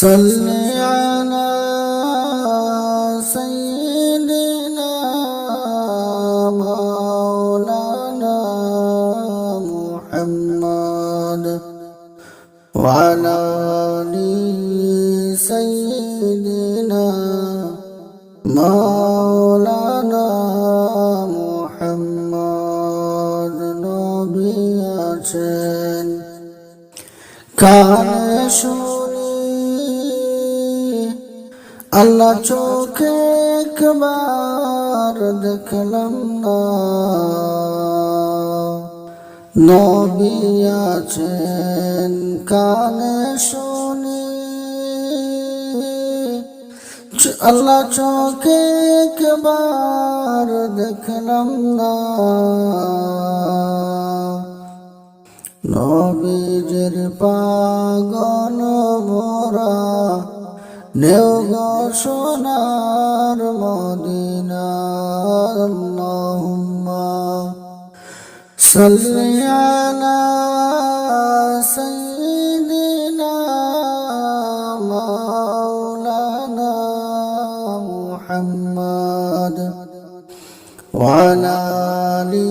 صل على سيدنا مولانا محمد وعلى آل سيدنا مولانا محمد نبي كان شو আল্লাহ চোখে একবার দেখলাম না। নবী আছেন কানে শুনি। আল্লাহ চোখে একবার দেখলাম না। নবীজের পাগল মোরা নেও গো সোনার মদিনা আল্লাহুম্মা সাল্লি আলা সাইয়্যিদিনা মাওলানা মুহাম্মদ ওয়া আলা আলি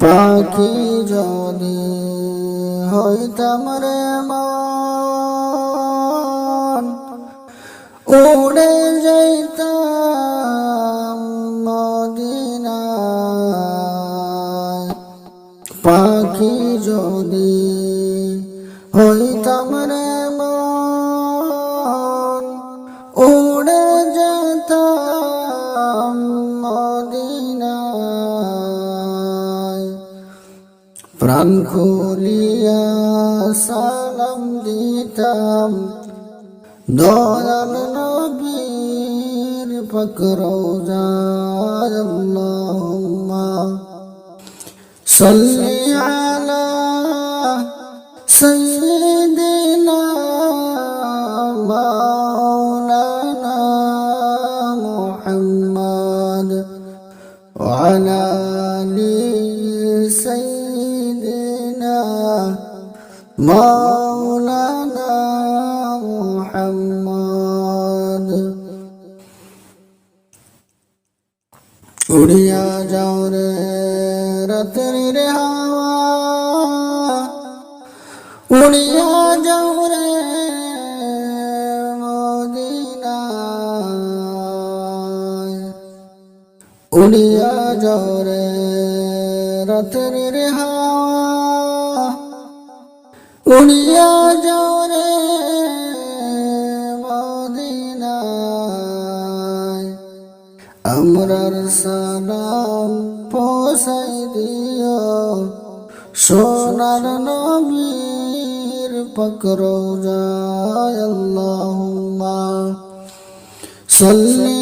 পাখি যদি হইতাম রে মন। উড়ে যাইতাম মদিনায়। পাখি যদি হইতাম রে উড়ে যেতাম প্রাণ খুলিয়া সালাম দিতাম দয়াল নবীর ফকরো যায় আল্লাহুম্মা صل على سيدنا مولانا محمد وعلى آل سيدنا مولانا محمد উড়িয়া যাও রে রাতের হাওয়া উড়িয়া যাও রে মদিনায় উড়িয়া যাও রে রাতের হাওয়া উড়িয়া যাও রে মদিনায় আমরার সালাম পোসাই দিও। সোনার নবীর পকরো যায় আল্লাহুম্মা। সাল্লি